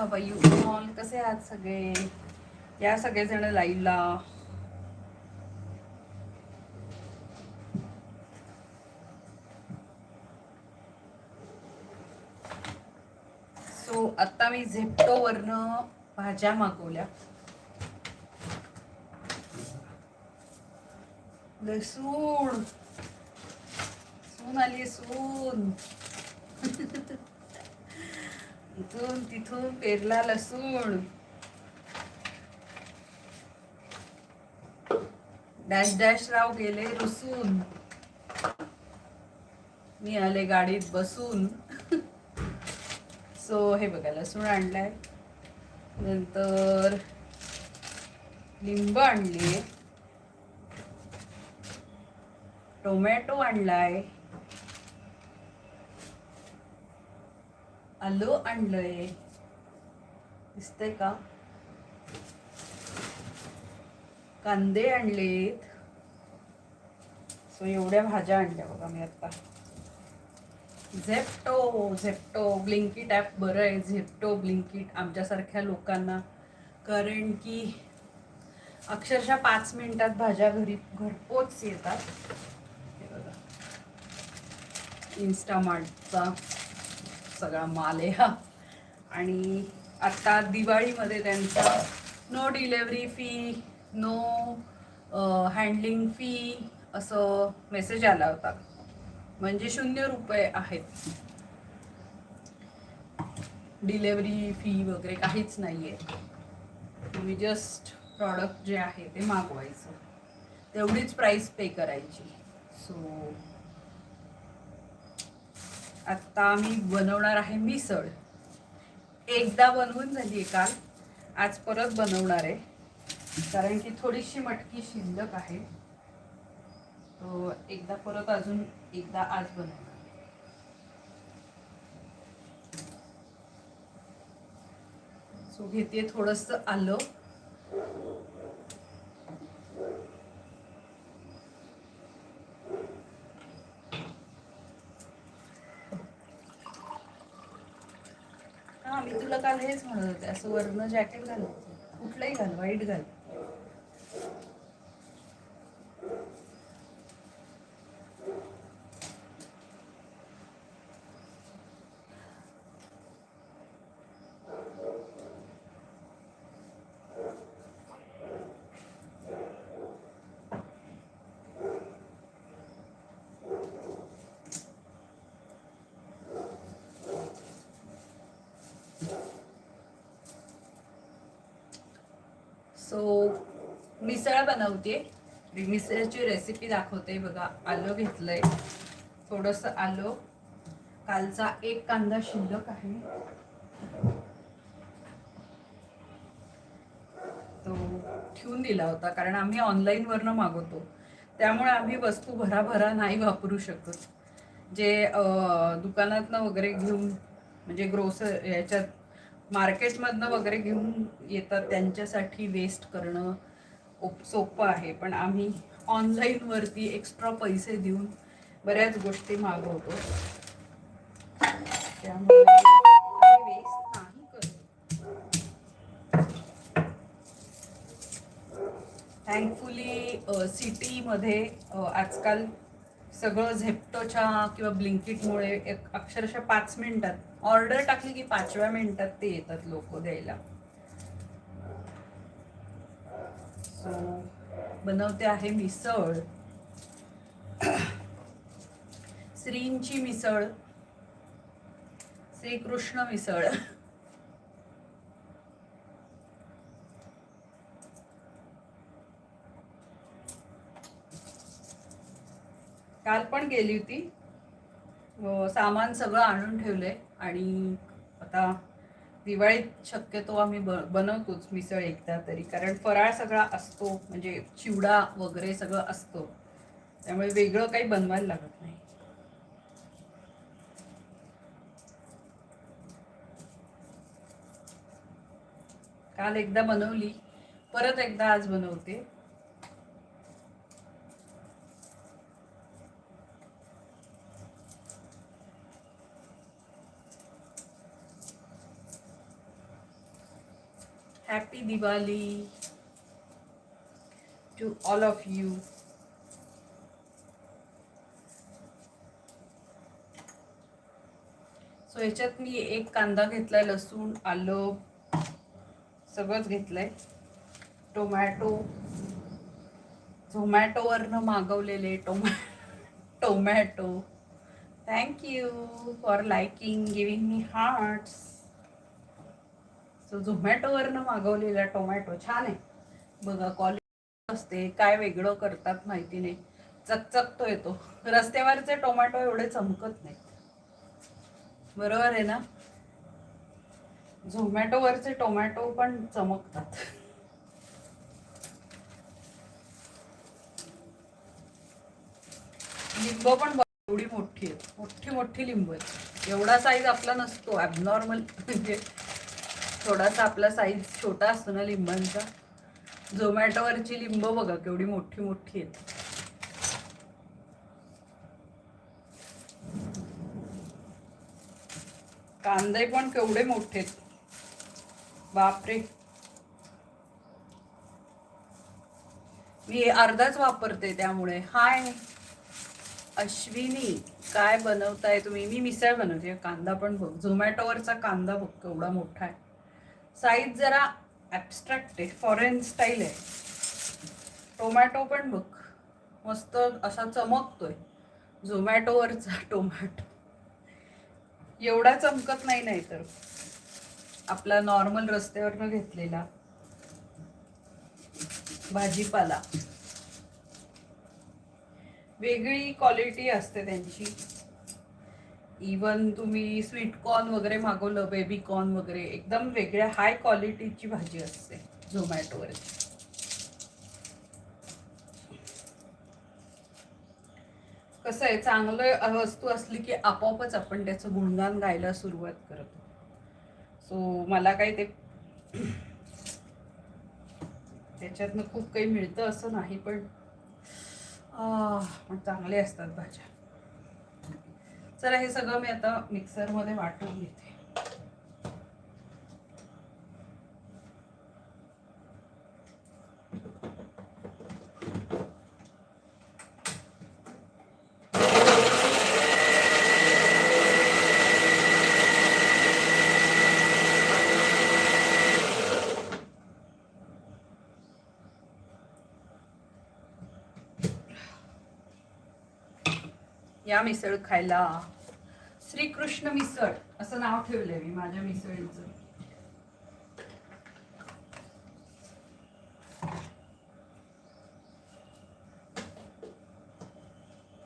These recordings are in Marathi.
व्ह्युअर्स हवा यू ऑल कसे आहात सगळे? या सगळेजण लाईव्हला सो आता मी झेप्टोवरनं भाज्या मागवल्या. लसूण. सून आली सून. इथून तिथून पेरला लसूण. डॅश डॅश राव गेले रुसून. मी आले गाडीत बसून. सो हे बघा लसूण आणलाय. नंतर लिंब आणली. टोमॅटो आणलाय. आलो आणलंय. दिसतंय का? कांदे आणलेत. सो एवढ्या भाज्या आणल्या बघा मी आता. झेप्टो झेप्टो ब्लिंकिट ॲप बरं आहे. झेप्टो ब्लिंकिट आमच्यासारख्या लोकांना. कारण की अक्षरशः पाच मिनिटात भाज्या घरी घरपोच येतात. हे बघा. इन्स्टामार्टचा सगळा माल आहे हा. आणि आता दिवाळीमध्ये त्यांचा no delivery fee no handling fee असं मेसेज आला होता. म्हणजे शून्य रुपये आहेत. डिलेवरी फी वगैरे काहीच नाही आहे तुम्ही जस्ट प्रॉडक्ट जे आहे ते मागवायचं. तेवढीच प्राईस पे करायची. सो आत्ता मी बनवणार आहे मिसळ. एकदा बनवून झाली आहे काल. आज परत बनवणार आहे. कारण की थोडीशी मटकी शिल्लक आहे. तो एकदा परत अजून एकदा आज बनवणार. सो घेते थोडंसं आलं हा मी तुला काल म्हणत होते. असं वरनं जॅकेट घाल कुठलंही घाल वाईट घाल. सो मिसळ बनवते. मिसळची रेसिपी दाखवते. बघा आलं घेतलंय. थोडंसं आलं. कालचा एक कांदा शिल्लक आहे. तो ठेवून दिला होता कारण आम्ही ऑनलाईन वरनं मागवतो. त्यामुळे आम्ही वस्तू भराभरा नाही वापरू शकत. जे दुकानातनं वगैरे घेऊन म्हणजे ग्रोसर याच्यात मार्केटमधनं वगैरे घेऊन येतात त्यांच्यासाठी वेस्ट करणं सोपं आहे. पण आम्ही ऑनलाईनवरती एक्स्ट्रा पैसे देऊन बऱ्याच गोष्टी मागवतो. त्यामुळे वेस्ट नाही थँकफुली सिटीमध्ये आजकाल सगळं झेप्टोच्या किंवा ब्लिंकिटमुळे एक अक्षरशः पाच मिनिटात ऑर्डर टाकली की पाचव्या मिनिटात ते येतात लोक द्यायला. सो बनवते आहे मिसळ. श्रींची मिसळ. श्रीकृष्ण मिसळ. काल पण गेली होती. सामान सगळं आणून ठेवलंय. आणि आता दिवाळीत शक्यतो आम्ही ब बनवतोच मिसळ एकदा तरी. कारण फराळ सगळा असतो म्हणजे चिवडा वगैरे सगळं असतो. त्यामुळे वेगळं काही बनवायला लागत नाही. काल एकदा बनवली परत एकदा आज बनवते. Happy Diwali to all of you so ह्याच्यात मी एक कांदा घेतलाय लसूण आलं सगळंच घेतलंय. टोमॅटो झोमॅटोवरनं मागवलेले टोमॅ tomato thank you for liking giving me hearts so झोमॅटोवरनं मागवलेला टोमॅटो छान आहे. बघा क्वालिटी असते काय वेगळं करतात माहिती नाही. चकचकतो येतो रस्त्यावरचे टोमॅटो एवढे चमकत नाहीत. बरोबर आहे ना? झोमॅटोवरचे टोमॅटो पण चमकतात. लिंब पण एवढी मोठी आहेत मोठी मोठी लिंब आहेत एवढा साईज आपला नसतो ॲबनॉर्मल म्हणजे थोडासा आपला साईज छोटा असतो ना लिंबांचा. झोमॅटोवरची लिंब बघा केवढी मोठी मोठी आहेत. कांदे पण केवढे मोठे आहेत. बापरे. मी अर्धाच वापरते त्यामुळे. हाय. अश्विनी काय बनवताय तुम्ही? मी मिसळ बनवते. कांदा पण बघ. झोमॅटोवरचा कांदा बघ केवढा मोठा आहे. साईज जरा ॲबस्ट्रॅक्ट आहे. फॉरेन स्टाईल आहे. टोमॅटो पण बघ. मस्त असा चमकतोय. झोमॅटोवरचा टोमॅटो एवढा चमकत नाही नाही तर. आपला नॉर्मल रस्त्यावरनं घेतलेला भाजीपाला. वेगळी क्वालिटी असते त्यांची. इवन तुम्ही स्वीट कॉर्न वगैरे मागवलं बेबी कॉर्न वगैरे एकदम वेगळ्या हाय क्वालिटीची भाजी असते झोमॅटोवर कसं आहे चांगलं वस्तू असली की आपोआपच आपण त्याचं गुणगान गायला सुरुवात करतो. सो मला काही ते त्याच्यातनं खूप काही मिळतं असं नाही पण पण चांगले असतात भाज्या. चला हे सगळं मी आता मिक्सरमध्ये वाटून घेते. या मिसळ खायला. श्रीकृष्ण मिसळ असं नाव ठेवलंय मी माझ्या मिसळीचं.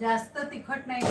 जास्त तिखट नाही.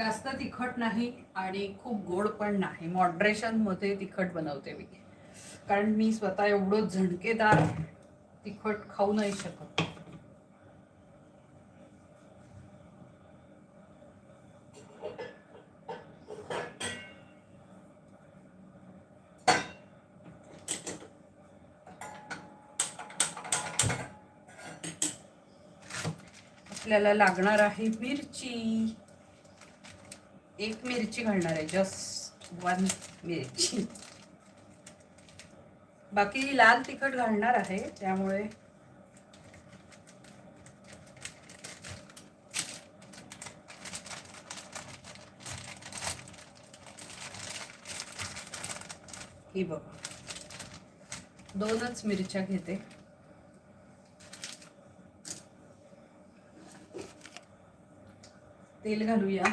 जास्त तिखट नाही आणि खूप गोड पण नाही. मॉडरेशनमध्ये तिखट बनवते मी. कारण मी स्वतः एवढं झणकेदार तिखट खाऊ नाही शकत. आपल्याला लागणार आहे मिरची. एक मिरची घालणार आहे जस्ट वन मिरची. बाकी लाल तिखट घालणार आहे, त्यामुळे ही दोनच मिरच्या घेते. तेल घालूया.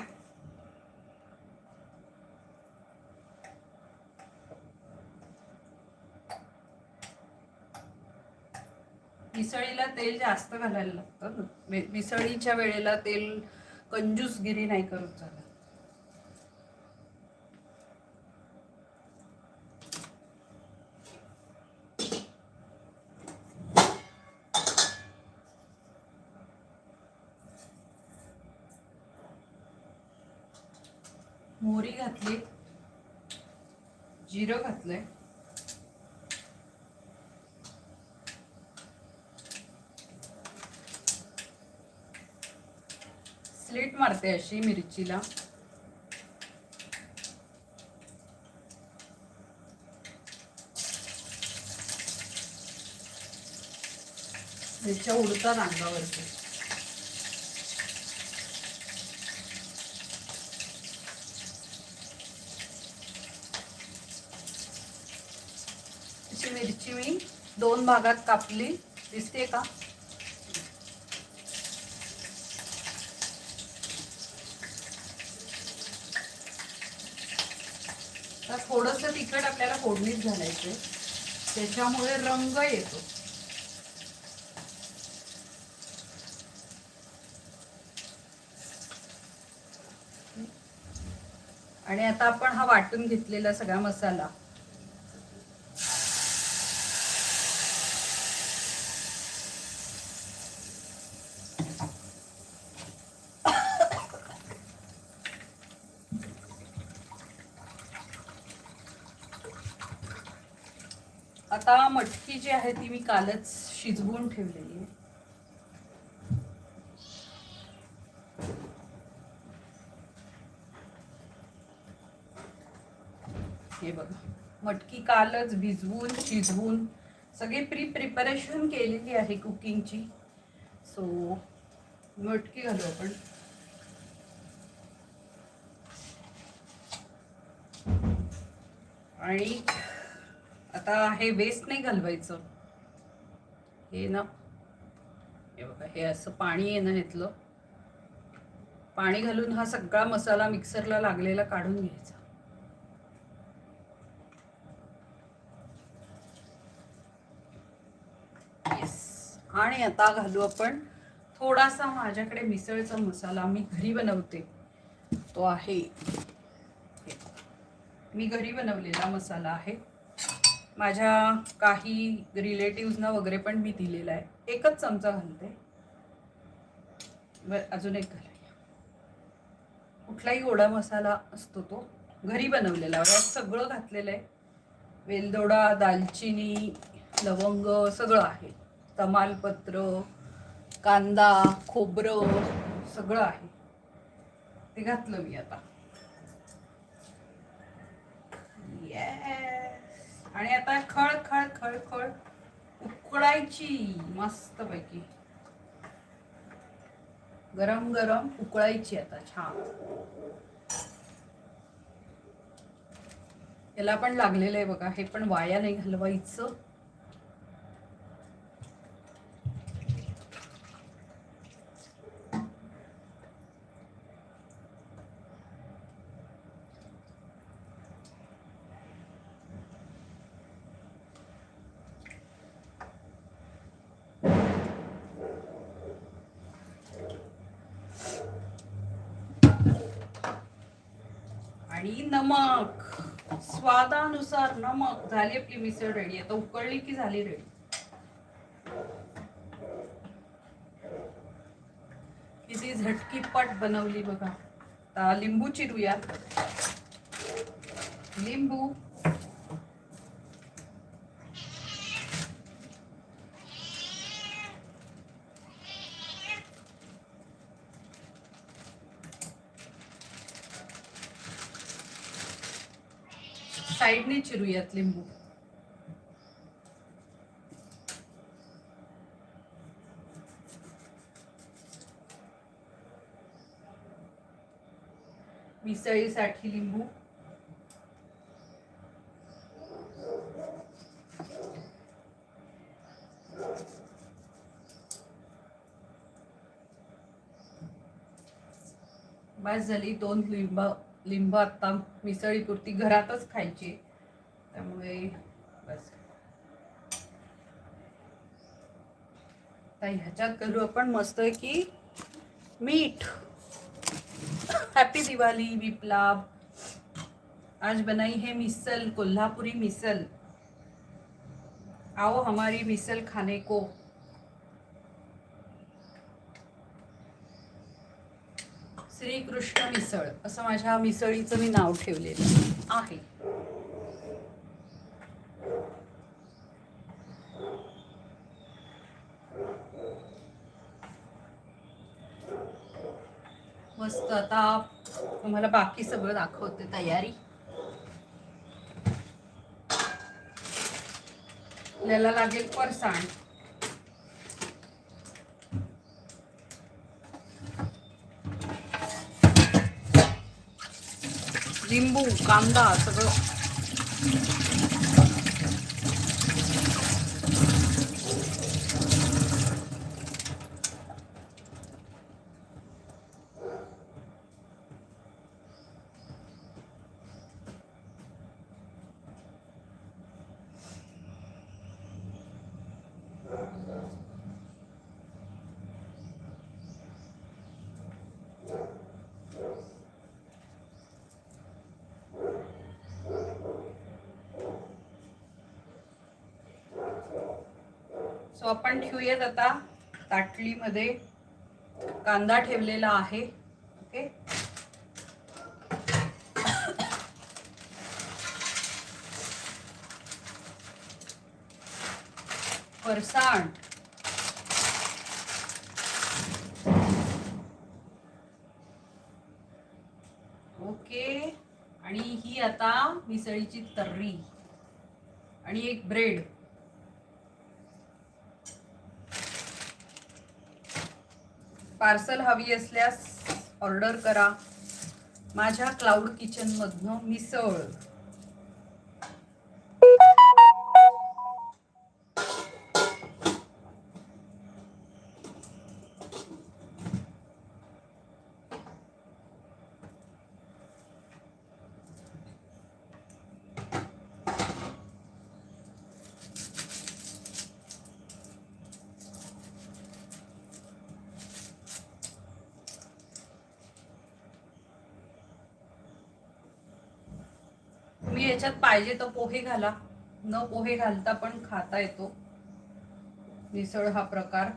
तेल जास्त घालायला लागतं मिसळीच्या वेळेला तेल कंजूसगिरी नाही करत झालं. मोहरी घातली. जिरं घातलंय. मारते अशी मिरचीला. मिरच्या उडतात अंगावरती. मिरची मी दोन भागात कापली. दिसते का? तर थोडंसं तिखट आपल्याला फोडणीत घालायचं त्याच्यामुळे रंग येतो. आणि आता आपण हा वाटून घेतलेला सगळा मसाला आता मटकी जी आहे ती मी कालच शिजवून ठेवलेली आहे. हे बघा मटकी कालच भिजवून शिजवून सगळी प्री प्रिपरेशन केलेली आहे कुकिंगची. सो मटकी घालू आपण. आणि आता हे वेस्ट नाही घालवायचं. हे ना हे बघा हे असं पाणी आहे ना ह्यातलं पाणी घालून हा सगळा मसाला मिक्सरला लागलेला काढून घ्यायचा. आणि आता घालू आपण थोडासा माझ्याकडे मिसळचा मसाला. मी घरी बनवते. तो आहे. मी घरी बनवलेला मसाला आहे. माझ्या काही रिलेटिव्हजना वगैरे पण मी दिलेला आहे. एकच चमचा घालते. अजून एक घालूया कुठलाही गोडा मसाला असतो तो घरी बनवलेला यात सगळं घातलेलं आहे. वेलदोडा दालचिनी लवंग सगळं आहे. तमालपत्र कांदा खोबरं सगळं आहे. ते घातलं मी आता. आणि आता खळ खळ खळ खळ उकळायची मस्त पैकी गरम गरम उकळायची आता छान. याला पण लागलेलं आहे बघा हे पण वाया नाही घालवायचं. आणि नमक. स्वादानुसार नमक. झाली आपली मिसळ रेडी आता उकळली की झाली रेडी किती झटकी पट बनवली बघा. आता लिंबू चिरूया. लिंबू. चिरूयात लिंबू. मिसळीसाठी लिंबू. बस झाली दोन लिंब लिंब आता मिसळीपुरती घरातच खायची. त्यामुळे बस. आता ह्याच्यात करू आपण मस्त की मीठ. हॅपी दिवाली विप्लाब आज बनाई है मिसल कोल्हापुरी मिसल. आओ हमारी मिसल खाने को. श्रीकृष्ण मिसळ. असं माझ्या मिसळीचं मी नाव ठेवलेलं आहे. तर आता तुम्हाला बाकी सगळं दाखवते तयारी. आपल्याला लागेल फरसाण. लिंबू कांदा सगळं. सो आपण ठेवूयात आता. ताटलीमध्ये कांदा ठेवलेला आहे. ओके. फरसाण. ओके. आणि ही आता मिसळीची तर्री. आणि एक ब्रेड. पार्सल हवी असल्यास ऑर्डर करा. माझ्या क्लाउड किचनमधनं मिसळ तुम्ही पाहिजे तर पोहे घाला. न पोहे घालता पण खाता येतो. मिसळ हा प्रकार.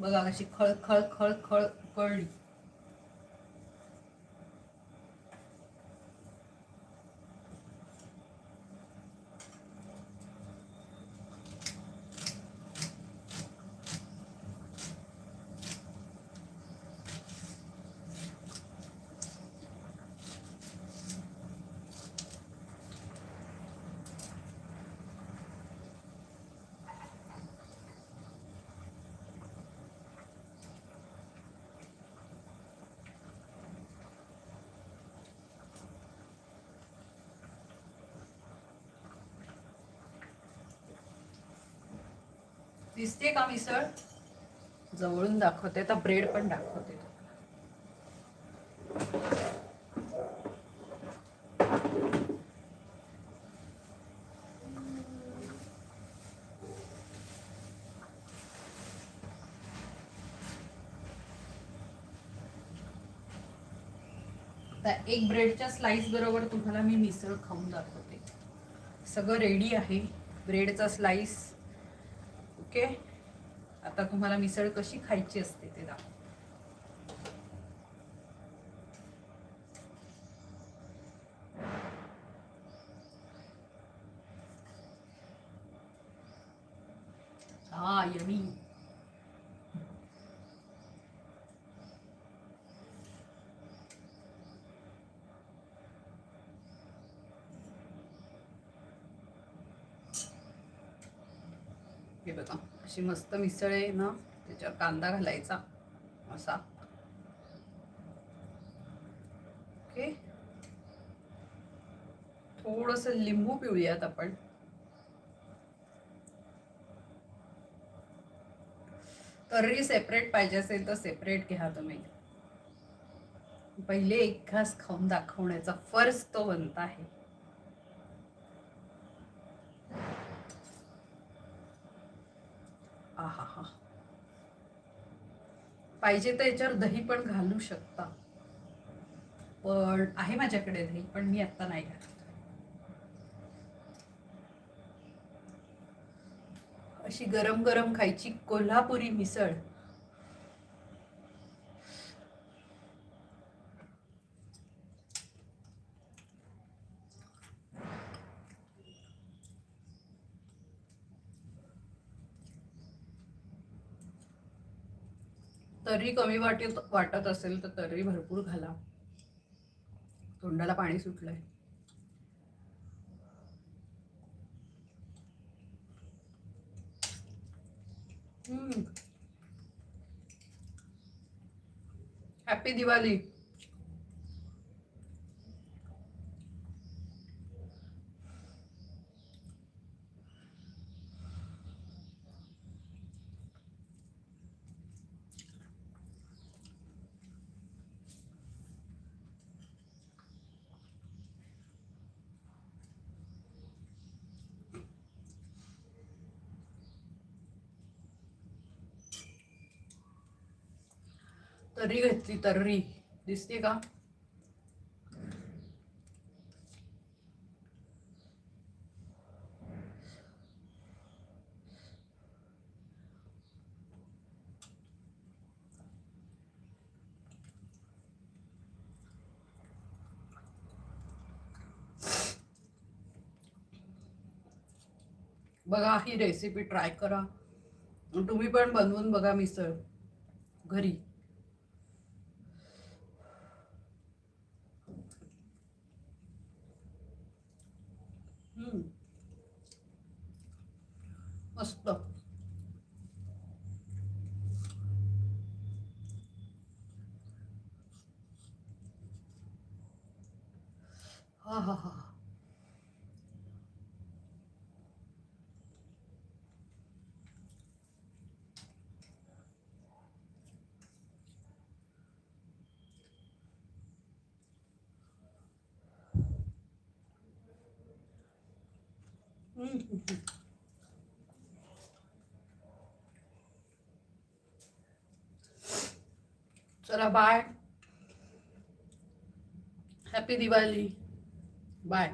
बघा कशी खळ खळ खळ खळ कळली दिसते का मिसळ? जवळून दाखवते आता ब्रेड पण दाखवते एक ब्रेडच्या स्लाइस बरोबर तुम्हाला मी मिसळ खाऊन दाखवते. सगळं रेडी आहे ब्रेडचा स्लाइस ओके आता तुम्हाला मिसळ कशी खायची असते ते दाखव हा यमी हे बघा अशी मस्त मिसळ आहे ना त्याच्यावर कांदा घालायचा असा. ओके. थोडस लिंबू पिळूयात आपण. तर्री सेपरेट पाहिजे असेल तर सेपरेट घ्या तुम्ही. पहिले एक घास खाऊन दाखवण्याचा फर्ज तो बनता आहे. हा. पाहिजे तर याच्यावर दही पण घालू शकता. पण आहे माझ्याकडे दही पण मी आत्ता नाही घालत. अशी गरम गरम खायची कोल्हापुरी मिसळ. तरी कमी वाटत वाटत असेल तर तरी भरपूर घाला. तोंडाला पाणी सुटलंय. हॅपी दिवाळी तर्री घेतली तर्री. दिसते का? बघा ही रेसिपी ट्राय करा. तुम्ही पण बनवून बघा मिसळ. घरी हम्म. मस्त हा हा हा हम्म. चला बाय हॅपी दिवाळी बाय